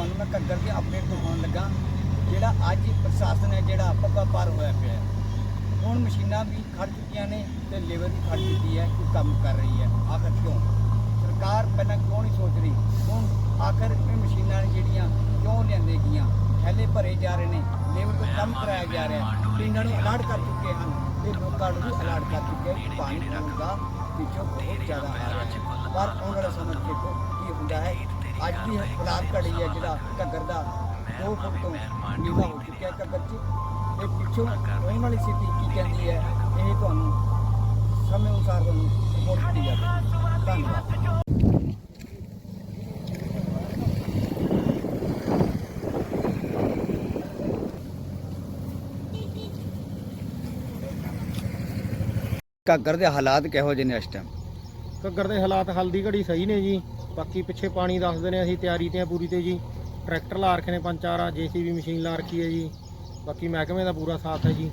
ਤੁਹਾਨੂੰ ਮੈਂ ਘੱਗਰ ਦੀ ਅਪਡੇਟ ਦਿਖਾਉਣ ਲੱਗਾ, ਜਿਹੜਾ ਅੱਜ ਪ੍ਰਸ਼ਾਸਨ ਹੈ, ਜਿਹੜਾ ਪੱਕਾ ਪਾਰ ਹੋਇਆ ਪਿਆ ਹੈ। ਹੁਣ ਮਸ਼ੀਨਾਂ ਵੀ ਖੜ ਚੁੱਕੀਆਂ ਨੇ ਤੇ ਲੇਬਰ ਵੀ ਖੜ ਚੁੱਕੀ ਹੈ ਕਿ ਕੰਮ ਕਰ ਰਹੀ ਹੈ। ਆਖਰ ਕਿਉਂ? ਸਰਕਾਰ ਪਹਿਲਾਂ ਕਿਉਂ ਨਹੀਂ ਸੋਚ ਰਹੀ? ਹੁਣ ਆਖਰ ਇਹ ਮਸ਼ੀਨਾਂ ਜਿਹੜੀਆਂ, ਕਿਉਂ ਲਿਆਂਦੇ ਗਈਆਂ? ਥੈਲੇ ਭਰੇ ਜਾ ਰਹੇ ਨੇ, ਲੇਬਰ ਤੋਂ ਕੰਮ ਕਰਾਇਆ ਜਾ ਰਿਹਾ ਹੈ। ਪਿੰਡਾਂ ਨੂੰ ਅਲਰਟ ਕਰ ਚੁੱਕੇ ਹਨ ਤੇ ਲੋਕਾਂ ਨੂੰ ਵੀ ਅਲਰਟ ਕਰ ਚੁੱਕੇ ਕਿ ਪਾਣੀ ਦਾ ਪਿੱਛੋਂ ਬਹੁਤ ਜ਼ਿਆਦਾ ਆ ਰਿਹਾ ਹੈ। ਪਰ ਉਹਨਾਂ ਦਾ ਸਮਾਂ ਦੇਖੋ, ਕੀ ਹੁੰਦਾ ਹੈ। ਅੱਜ ਦੀ ਹਾਲਾਤ ਘੜੀ ਹੈ ਜਿਹੜਾ ਘੱਗਰ ਦਾ 2 ਫੁੱਟ ਤੋਂ ਨੀਵਾ ਹੋ ਚੁੱਕਿਆ ਘੱਗਰ 'ਚ ਤੇ ਪਿੱਛੋਂ ਆਉਣ ਵਾਲੀ ਸਥਿਤੀ ਕੀ ਕਹਿੰਦੀ ਹੈ, ਇਹ ਤੁਹਾਨੂੰ ਸਮੇਂ ਅਨੁਸਾਰ ਤੁਹਾਨੂੰ ਰਿਪੋਰਟ ਕੀਤੀ ਜਾਵੇ ਧੰਨਵਾਦ। ਘੱਗਰ ਦੇ ਹਾਲਾਤ ਕਿਹੋ ਜਿਹੇ ਨੇ ਇਸ ਟਾਈਮ ਘੱਗਰ ਦੇ ਹਾਲਾਤ ਹਲਦੀ ਘੜੀ ਸਹੀ ਨੇ ਜੀ। ਬਾਕੀ ਪਿੱਛੇ ਪਾਣੀ ਦੱਸਦੇ ਨੇ ਅਸੀਂ ਤਿਆਰੀ ਤੇ ਆ ਪੂਰੀ ਤੇ ਜੀ। ਟਰੈਕਟਰ ਲਾ ਰੱਖੇ ਨੇ ਪੰਜ ਚਾਰ ਆ ਜੀਸੀਬੀ ਮਸ਼ੀਨ ਲਾ ਰੱਖੀ ਹੈ ਜੀ। ਬਾਕੀ ਮਹਿਕਮੇ ਦਾ ਪੂਰਾ ਸਾਥ ਹੈ ਜੀ।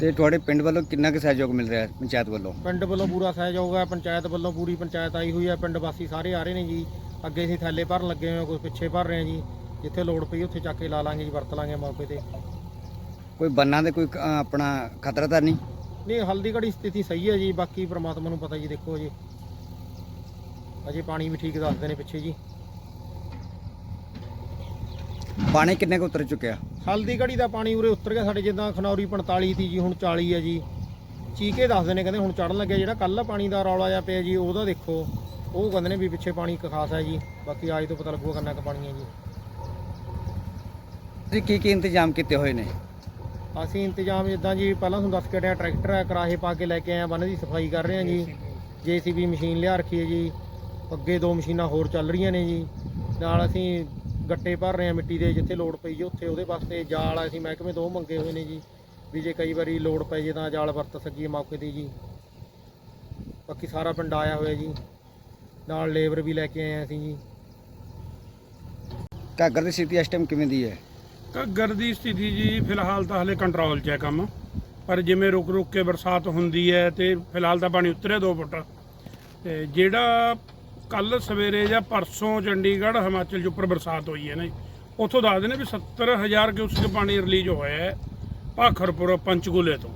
ਤੇ ਤੁਹਾਡੇ ਪਿੰਡ ਵੱਲੋਂ ਕਿੰਨਾ ਕੁ ਸਹਿਯੋਗ ਮਿਲ ਰਿਹਾ ਹੈ ਪੰਚਾਇਤ ਵੱਲੋਂ? ਪਿੰਡ ਵੱਲੋਂ ਪੂਰਾ ਸਹਿਯੋਗ ਹੈ ਪੰਚਾਇਤ ਵੱਲੋਂ ਪੂਰੀ ਪੰਚਾਇਤ ਆਈ ਹੋਈ ਹੈ। ਪਿੰਡ ਵਾਸੀ ਸਾਰੇ ਆ ਰਹੇ ਨੇ ਜੀ। ਅੱਗੇ ਅਸੀਂ ਥੈਲੇ ਭਰਨ ਲੱਗੇ ਹੋਏ ਕੋਈ ਪਿੱਛੇ ਭਰ ਰਹੇ ਹਾਂ ਜੀ। ਜਿੱਥੇ ਲੋੜ ਪਈ ਉੱਥੇ ਚੱਕ ਕੇ ਲਾ ਲਾਂਗੇ ਜੀ ਵਰਤ ਲਾਂਗੇ ਮੌਕੇ ਤੇ। ਕੋਈ ਬੰਨਾਂ ਦੇ ਕੋਈ ਅ, ਆਪਣਾ ਖਤਰਾ ਤਾਂ ਨਹੀਂ? ਨਹੀਂ ਹਲਦੀ ਘੜੀ ਸਥਿਤੀ ਸਹੀ ਹੈ ਜੀ। ਬਾਕੀ ਪ੍ਰਮਾਤਮਾ ਨੂੰ ਪਤਾ ਜੀ ਦੇਖੋ ਜੀ। ਅਜੇ ਪਾਣੀ ਵੀ ਠੀਕ ਦੱਸਦੇ ਨੇ ਪਿੱਛੇ ਜੀ। ਪਾਣੀ ਕਿੰਨੇ ਕੁ ਉਤਰ ਚੁੱਕਿਆ? ਹਲਦੀ ਘੜੀ ਦਾ ਪਾਣੀ ਉਰੇ ਉਤਰ ਗਿਆ ਸਾਡੇ ਜਿੱਦਾਂ ਖਨੌਰੀ 45 ਸੀ ਜੀ ਹੁਣ 40 ਹੈ ਜੀ। ਚੀਕੇ ਦੱਸਦੇ ਨੇ ਕਹਿੰਦੇ ਹੁਣ ਚੜਨ ਲੱਗਿਆ ਜਿਹੜਾ ਕੱਲ ਪਾਣੀ ਦਾ ਰੌਲਾ ਜਿਹਾ ਪਿਆ ਜੀ ਉਹਦਾ ਦੇਖੋ। ਉਹ ਕਹਿੰਦੇ ਨੇ ਵੀ ਪਿੱਛੇ ਪਾਣੀ ਇੱਕ ਖਾਸ ਹੈ ਜੀ ਬਾਕੀ ਅੱਜ ਤੋਂ ਪਤਾ ਲੱਗੂਗਾ ਕਿੰਨਾ ਕੁ ਪਾਣੀ ਹੈ ਜੀ। ਤੁਸੀਂ ਕੀ ਕੀ ਇੰਤਜ਼ਾਮ ਕੀਤੇ ਹੋਏ ਨੇ? ਅਸੀਂ ਇੰਤਜ਼ਾਮ ਜਿੱਦਾਂ ਜੀ ਪਹਿਲਾਂ ਤੁਹਾਨੂੰ ਦੱਸ ਕੇ ਹਟਿਆ ਟਰੈਕਟਰ ਹੈ ਕਰਾਹੇ ਪਾ ਕੇ ਲੈ ਕੇ ਆਏ ਆ ਬੰਨ ਦੀ ਸਫ਼ਾਈ ਕਰ ਰਹੇ ਹਾਂ ਜੀ। ਜੀਸੀਬੀ ਮਸ਼ੀਨ ਲਿਆ ਰੱਖੀ ਹੈ ਜੀ। ਅੱਗੇ ਦੋ ਮਸ਼ੀਨਾਂ ਹੋਰ ਚੱਲ ਰਹੀਆਂ ਨੇ ਜੀ। ਨਾਲ ਅਸੀਂ ਗੱਟੇ ਭਰ ਰਹੇ ਹਾਂ ਮਿੱਟੀ ਦੇ ਜਿੱਥੇ ਲੋੜ ਪਈ ਜੀ ਉੱਥੇ ਉਹਦੇ ਵਾਸਤੇ ਜਾਲ ਅਸੀਂ ਮਹਿਕਮੇ ਤੋਂ ਉਹ ਮੰਗੇ ਹੋਏ ਨੇ ਜੀ। ਵੀ ਜੇ ਕਈ ਵਾਰੀ ਲੋੜ ਪੈ ਜੇ ਤਾਂ ਜਾਲ ਵਰਤ ਸਕੀਏ ਮੌਕੇ ਤੇ ਜੀ। ਬਾਕੀ ਸਾਰਾ ਪਿੰਡ ਆਇਆ ਹੋਇਆ ਜੀ। ਨਾਲ ਲੇਬਰ ਵੀ ਲੈ ਕੇ ਆਏ ਹਾਂ ਅਸੀਂ ਜੀ। ਘੱਗਰ ਦੀ ਸਥਿਤੀ ਇਸ ਟਾਈਮ ਕਿਵੇਂ ਦੀ ਹੈ? ਘੱਗਰ ਦੀ ਸਥਿਤੀ ਜੀ ਫਿਲਹਾਲ ਤਾਂ ਹਲੇ ਕੰਟਰੋਲ 'ਚ ਹੈ ਕੰਮ। ਪਰ ਜਿਵੇਂ ਰੁਕ ਰੁਕ ਕੇ ਬਰਸਾਤ ਹੁੰਦੀ ਹੈ ਤੇ ਫਿਲਹਾਲ ਤਾਂ ਪਾਣੀ ਉਤਰਿਆ 2 ਫੁੱਟ। ਤੇ ਜਿਹੜਾ ਕੱਲ ਸਵੇਰੇ ਜਾਂ ਪਰਸੋਂ ਚੰਡੀਗੜ੍ਹ, ਹਿਮਾਚਲ 'ਚ ਉੱਪਰ ਬਰਸਾਤ ਹੋਈ ਹੈ ਨਾ ਜੀ। ਉੱਥੋਂ ਦੱਸਦੇ ਨੇ ਵੀ 70000 ਕਿਊਸਿਕ ਪਾਣੀ ਰਿਲੀਜ਼ ਹੋਇਆ ਹੈ ਭਾਖਰਪੁਰ ਪੰਚਕੂਲੇ ਤੋਂ।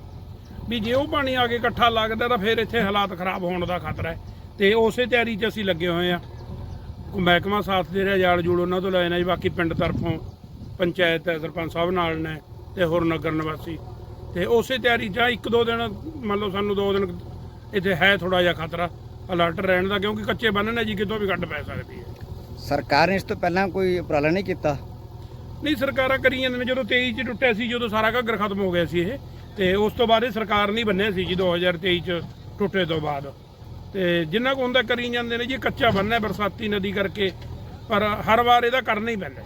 ਵੀ ਜੇ ਉਹ ਪਾਣੀ ਆ ਕੇ ਇਕੱਠਾ ਲੱਗਦਾ ਤਾਂ ਫਿਰ ਇੱਥੇ ਹਾਲਾਤ ਖਰਾਬ ਹੋਣ ਦਾ ਖਤਰਾ ਹੈ। ਤੇ ਉਸੇ ਤਿਆਰੀ 'ਚ ਅਸੀਂ ਲੱਗੇ ਹੋਏ ਆ ਮਹਿਕਮਾ ਸਾਥ ਦੇ ਰਿਹਾ ਜਾਲ ਜੂੜ ਉਹਨਾਂ ਤੋਂ ਲੈ ਨਾ ਜੀ। ਬਾਕੀ ਪਿੰਡ ਤਰਫੋਂ ਪੰਚਾਇਤ ਸਰਪੰਚ ਸਾਹਿਬ ਨਾਲ ਨੇ ਤੇ ਹੋਰ ਨਗਰ ਨਿਵਾਸੀ। ਤੇ ਉਸੇ ਤਿਆਰੀ 'ਚ ਆ, ਇੱਕ ਦੋ ਦਿਨ, ਮੰਨ ਲਓ ਸਾਨੂੰ ਦੋ ਦਿਨ ਇੱਥੇ ਹੈ ਥੋੜਾ ਜਿਹਾ ਖਤਰਾ। ਅਲਰਟ ਰਹਿਣ ਦਾ ਕਿਉਂਕਿ ਕੱਚੇ ਬੰਨ ਨੇ ਜੀ ਕਿਤੋਂ ਵੀ ਕੱਟ ਪੈ ਸਕਦੀ ਹੈ। ਸਰਕਾਰ ਨੇ ਇਸ ਤੋਂ ਪਹਿਲਾਂ ਕੋਈ ਉਪਰਾਲਾ ਨਹੀਂ ਕੀਤਾ? ਨਹੀਂ ਸਰਕਾਰਾਂ ਕਰੀ ਜਾਂਦੇ ਨੇ ਜਦੋਂ 23 ਚ ਟੁੱਟਿਆ ਸੀ ਜਦੋਂ ਸਾਰਾ ਘੱਗਰ ਖਤਮ ਹੋ ਗਿਆ ਸੀ ਇਹ ਤੇ ਉਸ ਤੋਂ ਬਾਅਦ ਇਹ ਸਰਕਾਰ ਨਹੀਂ ਬੰਨਿਆ ਸੀ ਜੀ 2023 ਚ ਟੁੱਟੇ ਤੋਂ ਬਾਅਦ। ਤੇ ਜਿੰਨਾ ਕੁ ਹੁੰਦਾ ਕਰੀ ਜਾਂਦੇ ਨੇ ਜੀ ਕੱਚਾ ਬੰਨ੍ਹ ਹੈ ਬਰਸਾਤੀ ਨਦੀ ਕਰਕੇ ਪਰ ਹਰ ਵਾਰ ਇਹਦਾ ਕਰਨਾ ਹੀ ਪੈਂਦਾ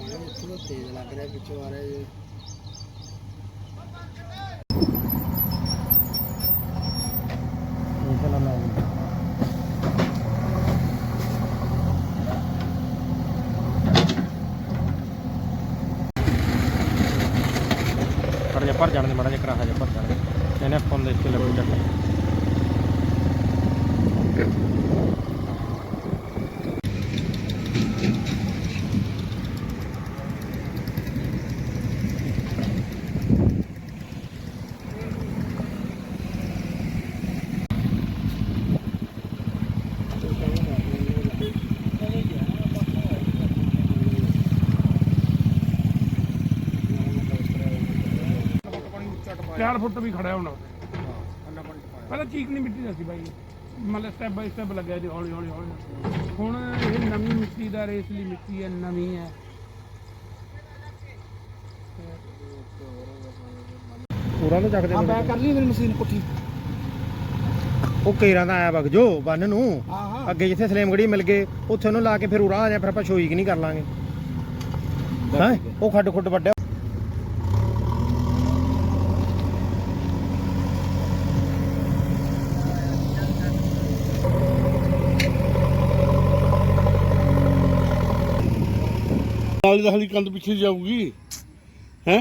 ਹੈ। ਤੇਜ਼ ਲੱਗ ਰਿਹਾ ਪਿੱਛੋਂ ਆ ਰਿਹਾ ਜੀ ਭਰ ਜਾਣ ਦੇ ਮਾੜਾ ਜਿਹਾ ਕਰਾਹਾ ਜਿਹਾ ਭਰ ਜਾਣ ਦੇ ਇਹਨੇ ਫੋਨ ਦੇ ਕੇ ਲੱਗੂ ਚੱਕ ਚਾਰ ਫੁੱਟ ਵੀ ਖੜਾ ਹੋਣਾ। ਪਹਿਲਾਂ ਚੀਕਣੀ ਮਿੱਟੀ ਦਾ ਸੀ ਬਾਈ। ਮਤਲਬ ਸਟੈਪ ਬਾਈ ਸਟੈਪ ਲੱਗਿਆ ਜੀ ਹੌਲੀ ਹੌਲੀ ਹੌਲੀ। ਹੁਣ ਇਹ ਨਵੀਂ ਮਿੱਟੀ ਦਾ ਰੇਸਲੀ ਮਿੱਟੀ ਹੈ ਨਵੀਂ ਹੈ। ਪੂਰਾ ਨੂੰ ਚੱਕਦੇ ਹਾਂ ਮੈਂ ਕਰ ਲਈ ਮੇਰੀ ਮਸ਼ੀਨ ਪੁੱਠੀ ਉਹ ਕੇਰਾਂ ਦਾ ਆਇਆ ਵਗ ਜੋ ਬੰਨ ਨੂੰ। ਅੱਗੇ ਜਿੱਥੇ ਸਲੇਮਗੜੀ ਮਿਲ ਗਏ ਉੱਥੇ ਉਹਨੂੰ ਲਾ ਕੇ ਫਿਰ ਉਰਾ ਆ ਜਾ ਫਿਰ ਆਪਾਂ ਸ਼ੋਈ ਕਿ ਨਹੀਂ ਕਰ ਲਾਂਗੇ। ਹਾਂ? ਉਹ ਖੱਡ ਖੁੱਡ ਵੱਡਿਆ ਨਾਲੀ ਤਾਂ ਹਲੀ ਕੰਧ ਪਿੱਛੇ ਜਾਊਗੀ। ਹੈ?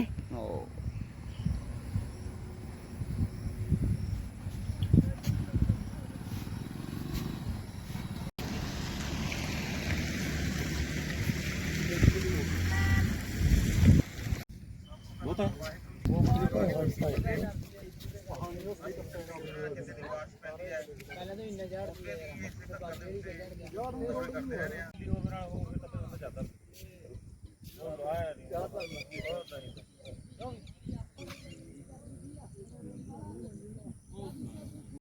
ਪਹਿਲਾਂ ਤਾਂ ਇੰਨਾ ਯਾਰ ਯਾਰ ਮੋੜ ਨਹੀਂ ਹੈ ਆਇਆ ਨਹੀਂ